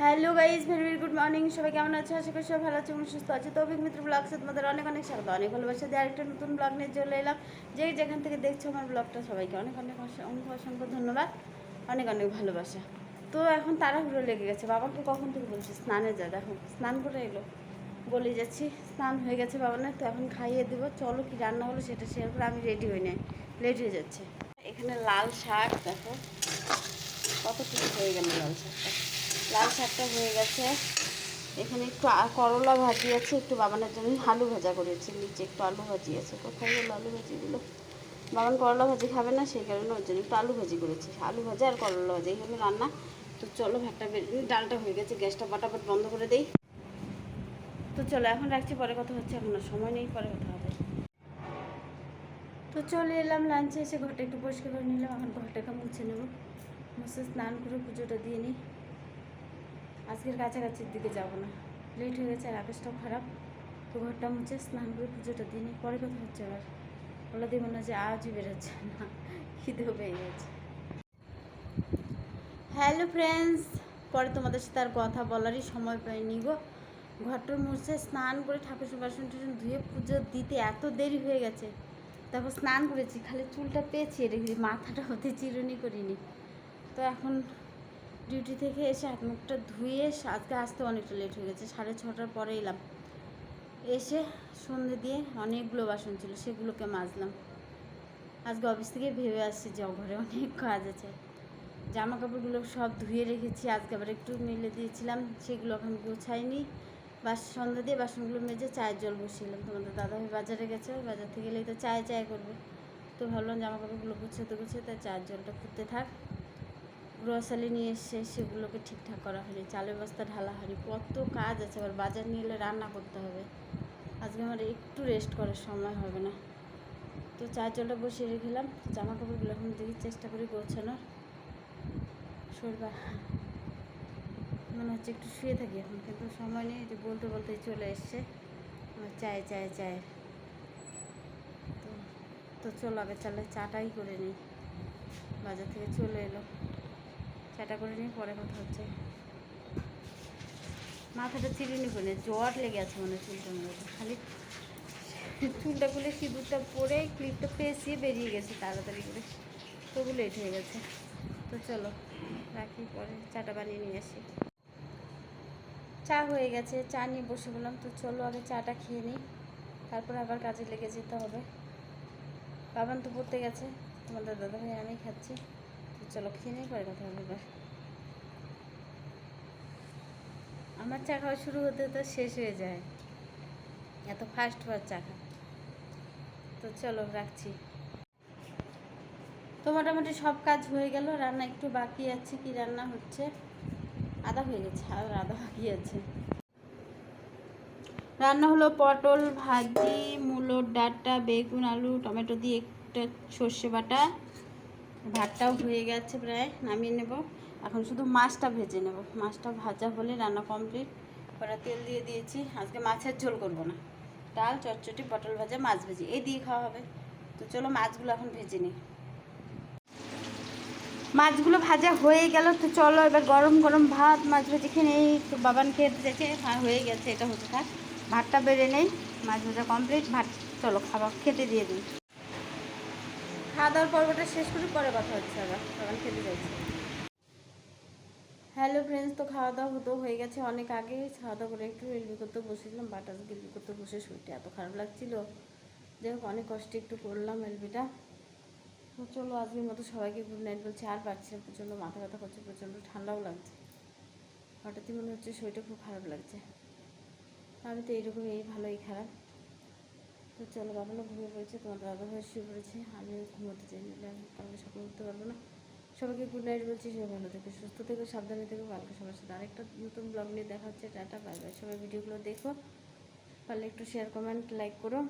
Hello guys very very good morning সবাই কেমন আছে? আশা করি সবাই ভালো আছে এবং সুস্থ আছে। তো অভিক মিত্র ব্লগসে তোমাদের অনেক অনেক স্বাগত। অনেক ভালোবাসা দিয়ে আরেকটা নতুন ব্লগ নিয়ে চলে এলাম। যে যেখান থেকে দেখছ আমার ব্লগটা সবাইকে অনেক অনেক অসংখ্য অসংখ্য ধন্যবাদ। অনেক অনেক ভালোবাসা। তো এখন তাড়াহুড়ো লেগে গেছে। বাবাকে কখন থেকে বলছি? স্নানে যা, দেখো, স্নান করে এলো। বলে যাচ্ছি, স্নান হয়ে গেছে বাবা না, তো এখন খাইয়ে দেবো। চলো কি রান্না হলো সেটা শেয়ার করে আমি রেডি হয়ে নেই। লেট হয়ে যাচ্ছে। এখানে লাল শাক, দেখো। কত কিছু হয়ে গেল লাল শাকটা। লাল শাকটা হয়ে গেছে। এখানে একটু করলা ভাজি আছে, একটু বাবানের জন্য আলু ভাজা করেছি, নিচে একটু আলু ভাজি আছে। কোথায় গেল আলু ভাজিগুলো? বাবান করলা ভাজি খাবে না, সেই কারণে ওর জন্য একটু আলু ভাজি করেছি। আলু ভাজা আর করলা ভাজি এই রান্না। তো চলো ভাতটা বেরিয়ে ডালটা হয়ে গেছে, গ্যাসটা পাটাপাট বন্ধ করে দেই। তো চলো, এখন রাখছি, পরে কথা হচ্ছে, এখন সময় নেই, পরে কথা হবে। তো চলে এলাম লাঞ্চে, এসে ঘরটা একটু পরিষ্কার করে নিলাম, এখন ঘরটাকে মুছে নেব। মুছে স্নান করে পুজোটা দিয়ে নিই। আজকের কাছাকাছির দিকে যাব না। লেট হয়ে গেছে আর আকাশটাও খারাপ। তো ঘরটা মুছে স্নান করে পুজোটা দিয়ে পরে কথা হচ্ছে আবার। বলে দিব না যে আজই বেরোচ্ছে না, খিদেও পেয়ে গেছে। হ্যালো ফ্রেন্ডস, পরে তোমাদের সাথে আর কথা বলারই সময় পাইনি গো। ঘরটা মুছে স্নান করে ঠাকুর বাসন টুসন ধুয়ে পুজো দিতে এত দেরি হয়ে গেছে। তারপর স্নান করেছি, খালি চুলটা পেঁচিয়ে রেখেছি মাথাটা হতে চিরুনি করিনি। তো এখন ডিউটি থেকে এসে হাত মুখটা ধুয়ে আজকে আসতে অনেকটা লেট হয়ে গেছে। সাড়ে ছটার পরে এলাম। এসে সন্ধে দিয়ে অনেকগুলো বাসন ছিল, সেগুলোকে মাজলাম। আজকে অফিস থেকে ভেবে আসছি যে ঘরে অনেক কাজ আছে। জামা কাপড়গুলো সব ধুয়ে রেখেছি, আজকে আবার একটু মেলে দিয়েছিলাম, সেগুলো এখন গোছাইনি। বাস সন্ধ্যা দিয়ে বাসনগুলো মেজে চায়ের জল বসিয়েলাম। তোমাদের দাদাভাই বাজারে গেছে বাজার থেকে এলেই তো চায় চায় করবে। তো ভাবলাম জামা কাপড়গুলো গুছোতে গুছোতে চায়ের জলটা ফুটতে থাক। গ্রসালি নিয়ে এসে সেগুলোকে ঠিকঠাক করা হয়নি। চালের বস্তা ঢালা হয়নি। কত কাজ আছে। আবার বাজার নিয়ে এলে রান্না করতে হবে। আজকে আমার একটু রেস্ট করার সময় হবে না। তো চায়ের জলটা বসিয়ে রেখেলাম। জামা কাপড়গুলো এখন দেখি চেষ্টা করি গোছানোর। সরবা মনে হচ্ছে একটু শুয়ে থাকি এখন, কিন্তু সময় নেই। যে বলতে বলতে চলে এসছে। আমার চায় চায় চায়। তো তো চলো আগে চালে চাটাই করে নিই। বাজার থেকে চলে এলো। চাটা করে নিয়ে পরে কথা হচ্ছে। মাথাটা চিরুনি করে জ্বর লেগে আছে মনে মধ্যে। খালি চুলটা খুলে সিঁদুরটা পরে ক্লিপটা পেঁচিয়ে বেরিয়ে গেছে তাড়াতাড়ি করে। তবু লেট হয়ে গেছে। তো চলো, রাখি, পরে চাটা বানিয়ে নিয়ে আসি। চা হয়ে গেছে, চা নিয়ে বসে বললাম তো চলো আগে চাটা খেয়ে নিই। তারপর আবার কাজে লেগে যেতে হবে। বাবান তো পড়তে গেছে, তোমাদের দাদা ভাই আমি খাচ্ছি। চলো খেয়ে নিই পরে কথা এবার। আমার চা খাওয়া শুরু হতে তো শেষ হয়ে যায়। এত ফাস্ট ফাস্ট চা খা। তো চলো, রাখছি। তো মোটামুটি সব কাজ হয়ে গেল, রান্না একটু বাকি আছে, কি রান্না হচ্ছে? আদা হয়ে গেছে আর আদা বাকি আছে। রান্না হলো পটল ভাজি, মূলোর ডাঁটা, বেগুন, আলু, টমেটো দিয়ে একটা সর্ষে বাটা। ভাতটাও হয়ে গেছে প্রায়, নামিয়ে নেব। এখন শুধু মাছটা ভেজে নেব। মাছটা ভাজা হলে রান্না কমপ্লিট কড়া তেল দিয়ে দিয়েছি। আজকে মাছের ঝোল করব না। ডাল, চটচটি, পটল ভাজা, মাছ ভেজি, এই দিয়ে খাওয়া হবে। তো চলো মাছগুলো এখন ভেজে নিই। মাছগুলো ভাজা হয়ে গেল, তো চলো এবার গরম গরম ভাত, মাছ ভেজে খেয়ে নেই। তো বাবান খেতে দেখে হ্যাঁ হয়ে গেছে, এটা হতে থাক। ভাতটা বেড়ে নেই, মাছ ভাজা কমপ্লিট ভাত, চলো খাবার খেতে দিয়ে দিই। খাওয়া দাওয়ার পর্বটা শেষ করে পরে কথা হচ্ছে আবার। বাবান খেতে যাচ্ছে। হ্যালো ফ্রেন্ডস তো খাওয়া দাওয়া হতো, হয়ে গেছে অনেক আগে। খাওয়া দাওয়া করে একটু এলবি করতে বসেছিলাম বাটার গিলবি করতে বসে শুইতে এত খারাপ লাগছিল। যাই হোক, অনেক কষ্টে একটু করলাম এলবিটা। তো চলো আজকের মতো সবাইকে গুড নাইট বলছি। আর পারছি না, প্রচণ্ড মাথা ব্যথা করছে, প্রচণ্ড ঠান্ডাও লাগছে। হঠাৎই মনে হচ্ছে শরীরটা খুব খারাপ লাগছে। আমি তো এইরকম এই ভালোই খারাপ। তো চলো বাবা ঘুমিয়ে পড়েছে, তোমার দাদা ভাই শুয়ে পড়েছে, আমিও ঘুমোতে চাই আমি কালকে সকালে উঠতে পারব না। সবাইকে গুড নাইট বলছি, সবাই ভালো থেকে, সুস্থ থেকে, সাবধানে থেকে, কালকে সবার সাথে আরেকটা নতুন ব্লগ নিয়ে দেখা হচ্ছে, টাটা বাই বাই সবাই ভিডিওগুলো দেখো, পারলে একটু শেয়ার কমেন্ট লাইক করো।